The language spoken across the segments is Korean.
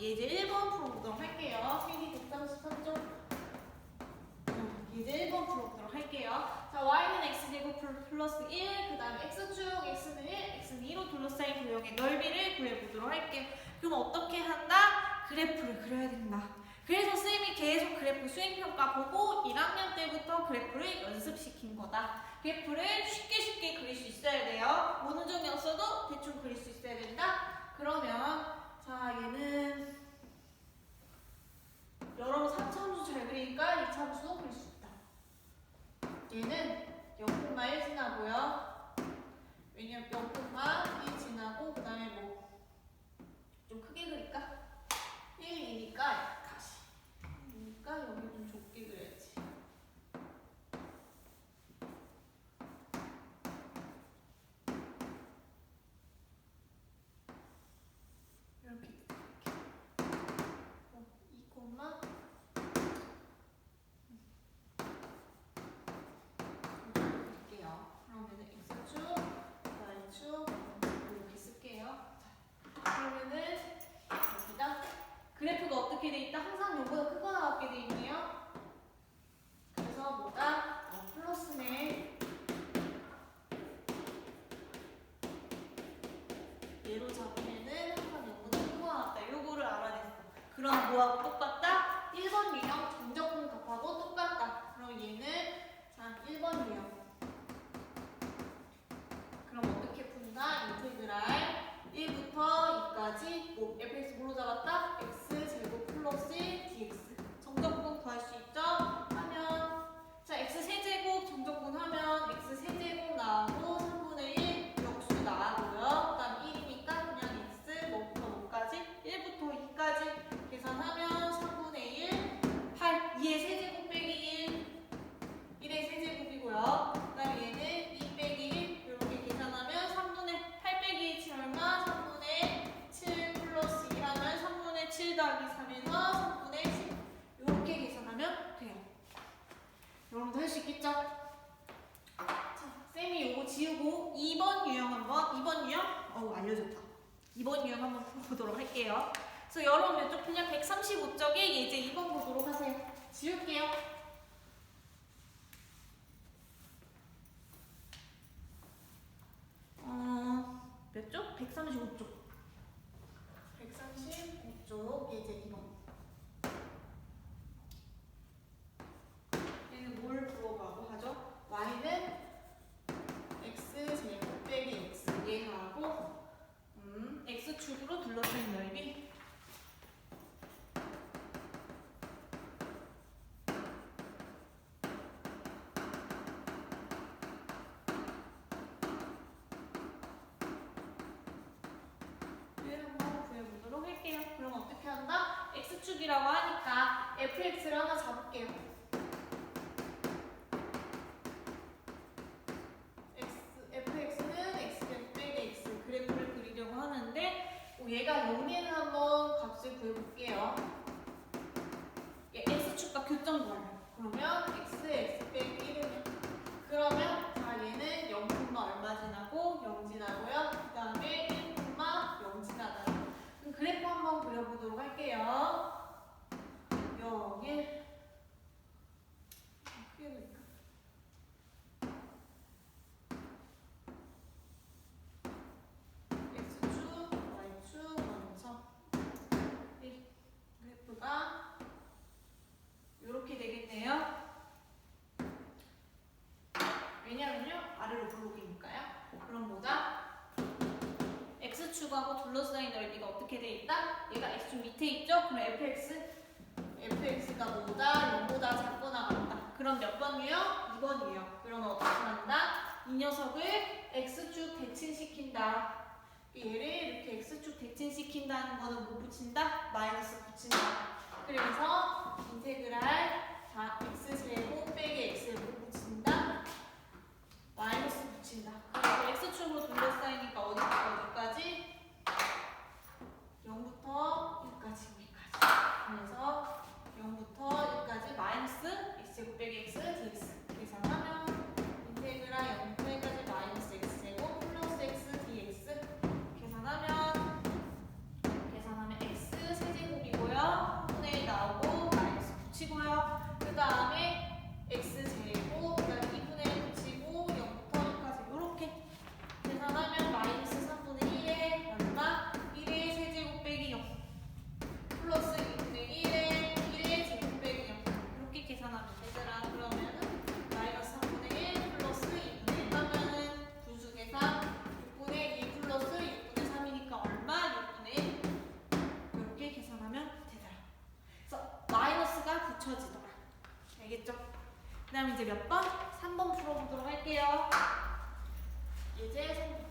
예제 1번 풀어보도록 할게요. PD 133쪽. 이제 1번 풀어보도록 할게요. 자, y는 x제곱 플- 플러스 1, 그 다음에 x축, x는 1, x는 2로 둘러싸인 도형의 넓이를 구해보도록 할게요. 그럼 어떻게 한다? 그래프를 그려야 된다. 그래서 쌤이 계속 그래프 수행평가 보고 1학년 때부터 그래프를 연습시킨 거다. 그래프를 쉽게 쉽게 그릴 수 있어야 돼요. 모노점이 없어도 대충 그릴 수 있어야 된다. 그러면 자 얘는 여러 3차함수 잘 그리니까 2차함수도 그릴 수 있다. 얘는 0,1 지나고요. 왜냐면 0,1 지나고 그 다음에 뭐 좀 크게 그릴까? 1이니까 다시. 그러니까 여기 좀 좁게 그려야지. 이렇게 이렇게. 어, 2 콤마 볼게요. 그러면은 x축, y축 이렇게 쓸게요. 자, 그러면은 여기다 그래프가 어떻게 돼 있다? 항상 요거보다 크거나 같게 돼 있네요. 그래서 뭐다? 어, 플러스네. 얘로 잡으면은 항상 요거보다 크거나 같다. 요거를 알아냈어. 그럼 뭐하고 똑같다? 1번 유형 정적분 값하고 똑같다. 그럼 얘는 자 1번 유형. 그럼 어떻게 푼다? 인테그랄 1부터 2까지 뭐 fx 뭘로 잡았다? x 제곱 플러스 dx 정적분 구할 수 있죠? 하면 자 x 세제곱 정적분 하면 x 세제곱 나오고 3분의 1 역수 나오고요 그 다음 1이니까 그냥 x 뭐부터 뭐까지? 1부터 2까지 계산하면 3분의 1 8 2의 세제곱 빼기 1 1의 세제곱이고요 그 다음에 얘는 2 빼기 1 이렇게 계산하면 3분의 8 빼기 1 얼마? 3분의 7 플러스 2 하면 3분의 7 더하기 3에서 3분의 10 이렇게 계산하면 돼요 여러분도 할 수 있겠죠? 자, 쌤이 요거 지우고 2번 유형 한번 2번 유형? 어우 알려줬다. 2번 유형 한번 보도록 할게요. 그래서 여러분 이쪽 그냥 135쪽에 예제 2번 보도록 하세요 지울게요 어, 몇 쪽? 135쪽. 135쪽 예제 2번. 얘는 뭘 구하고 하죠? y는 x 제곱 빼기 x 얘하고 음, x축으로 둘러싼 넓이. 그럼 어떻게 한다? x축이라고 하니까 fx를 하나 잡을게요. x, fx는 x 빼기 x 그래프를 그리려고 하는데 어, 얘가 0이는 한번 값을 구해볼게요. 얘 x축과 교점 구하려. 그러면 x, x 빼기 1이면 그러면 자 얘는 0, 얼마 지나고 0 지나고요. 그 다음에 1, 0 지나가요. 그럼 그래프 한번 그려보도록 할게요. 0, 1 크게 그릴까? x축, y축 먼저 1 그래프가 이렇게 되겠네요. 왜냐면요 아래로 블록이니까요. 그럼 뭐다? X축하고 둘러싸인 넓이가 어떻게 돼 있다? 얘가 x축 밑에 있죠? 그럼 fx fx가 뭐다? 0보다 작거나 같다. 그럼 몇번 유형? 2번 유형. 그러면 어떻게 한다? 이 녀석을 x축 대칭시킨다. 얘를 이렇게 x축 대칭시킨다는 거는 뭐 붙인다? 마이너스 붙인다. 그래서 인테그랄 자 x제곱 빼기 x를 뭐 붙인다? 마이너스 붙인다. 그래서 x축으로 둘러싸이니까 어디부터 어디까지? 맞춰지더라. 알겠죠? 그 다음 이제 몇 번? 3번 풀어보도록 할게요. 예제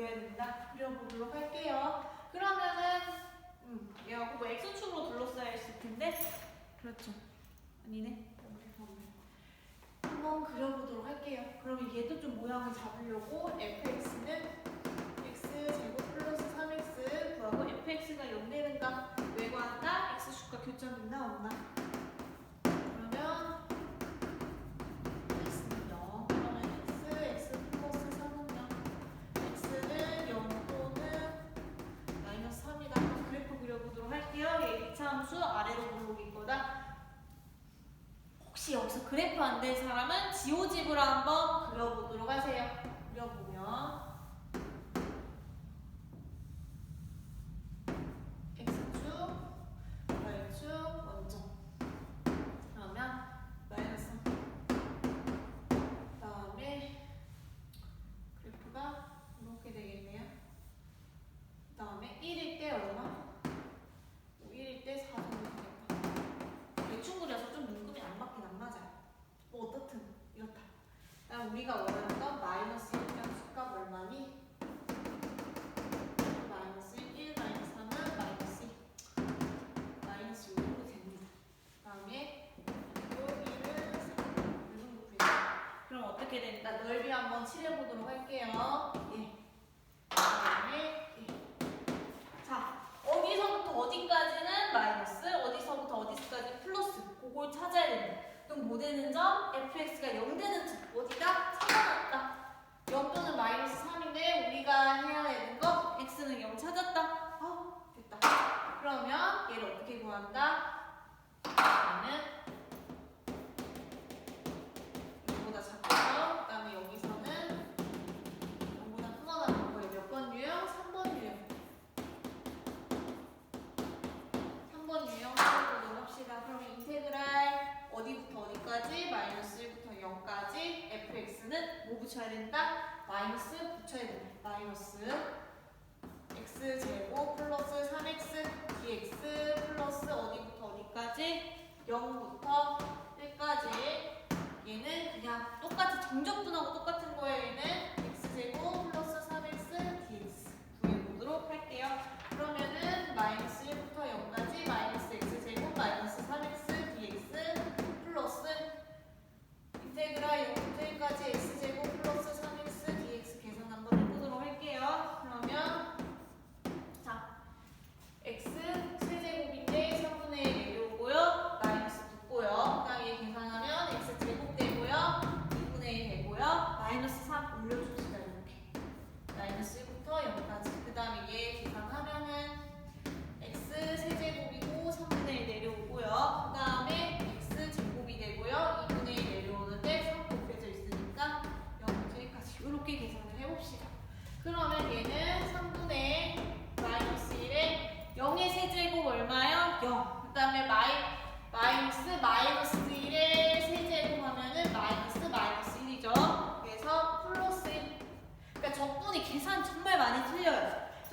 그려야 된다. 그려보도록 할게요. 그러면은 음, 얘하고 뭐 x축으로 둘러싸여 있을 텐데 그렇죠. 아니네. 한번 그려보도록 할게요. 그러면 얘도 좀 모양을 잡으려고 fx는 x 제곱 플러스 3x 구하고 fx가 0 되는가 외과한다 x축과 교점된다 없나? 그러 함수 아래로 블록일 거다. 혹시 여기서 그래프 안된 사람은 지오집으로 한번 그려보도록 하세요. 그려보면 우리가 원하는 건 마이너스 1점 수값 얼마니? 마이너스 1, 마이너스 3은 마이너스 2. 마이너스 6 정도 됩니다. 그다음에 요 1은 3. 이 정도 구해요. 그럼 어떻게 됩니까? 넓이 한번 칠해보도록 할게요. 예. 그다음에 예. 자, 어디서부터 어디까지는 마이너스, 어디서부터 어디까지 플러스. 그걸 찾아야 된다. 그럼 못 되는 점, fx가 0 되는 점. 어디다? 찾아놨다. 0 또는 마이너스 3인데 우리가 해야 되는 거 x는 0 찾았다. 아, 됐다. 그러면 얘를 어떻게 구한다? 얘는 붙여야 된다? 마이너스 붙여야 된다. 마이너스 x 제곱 플러스 3x dx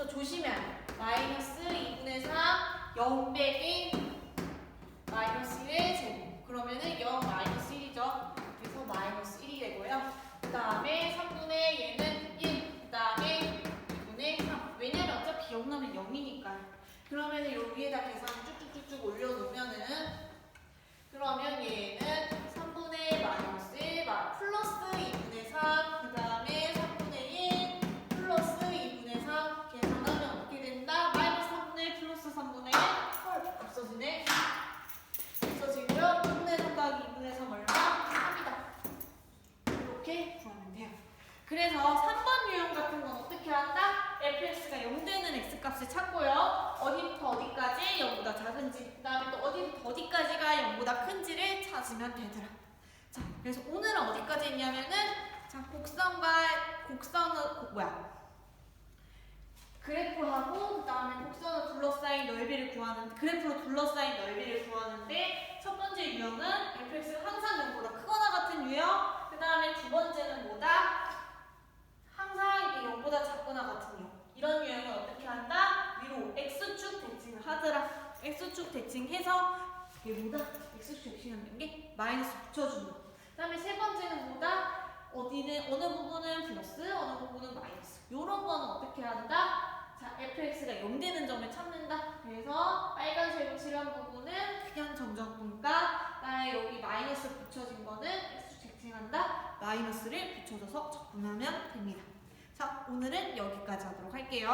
그래서 조심해야 돼. 마이너스 2분의 3, 0 빼기 마이너스 1의 제곱. 그러면은 0 마이너스 1이죠. 그래서 마이너스 1이 되고요. 그 다음에 3분의 얘는 1, 그 다음에 2분의 3. 왜냐면 어차피 0 나면 0이니까. 그러면은 여기에다 계산 그래서 3번 유형 같은 건 어떻게 한다? fx가 0되는 x값을 찾고요. 어디부터 어디까지 0보다 작은지, 그 다음에 또 어디부터 어디까지가 0보다 큰지를 찾으면 되더라. 자, 그래서 오늘은 어디까지 했냐면은 자, 곡선과 곡선은 뭐야? 그래프하고 그 다음에 곡선을 둘러싸인 넓이를 구하는 그래프로 둘러싸인 넓이를 구하는데 첫 번째 유형은 fx가 항상 0보다 크거나 같은 유형 그 다음에 두 번째는 뭐다? 항상 이게 0보다 작거나 같은 유형. 이런 유형은 어떻게 한다? 위로 x축 대칭을 하더라. x축 대칭해서 이게 뭐다? x축 대칭하는 게 마이너스 붙여주는 거. 그 다음에 세 번째는 뭐다? 어디는 어느 부분은 플러스, 어느 부분은 마이너스. 요런 거는 어떻게 한다? 자, fx가 0 되는 점을 찾는다. 그래서 빨간색으로 칠한 부분은 그냥 정정분과 그다음에 여기 마이너스 붙여진 거는 x축 대칭한다. 마이너스를 붙여줘서 적분하면 됩니다. 자, 오늘은 여기까지 하도록 할게요.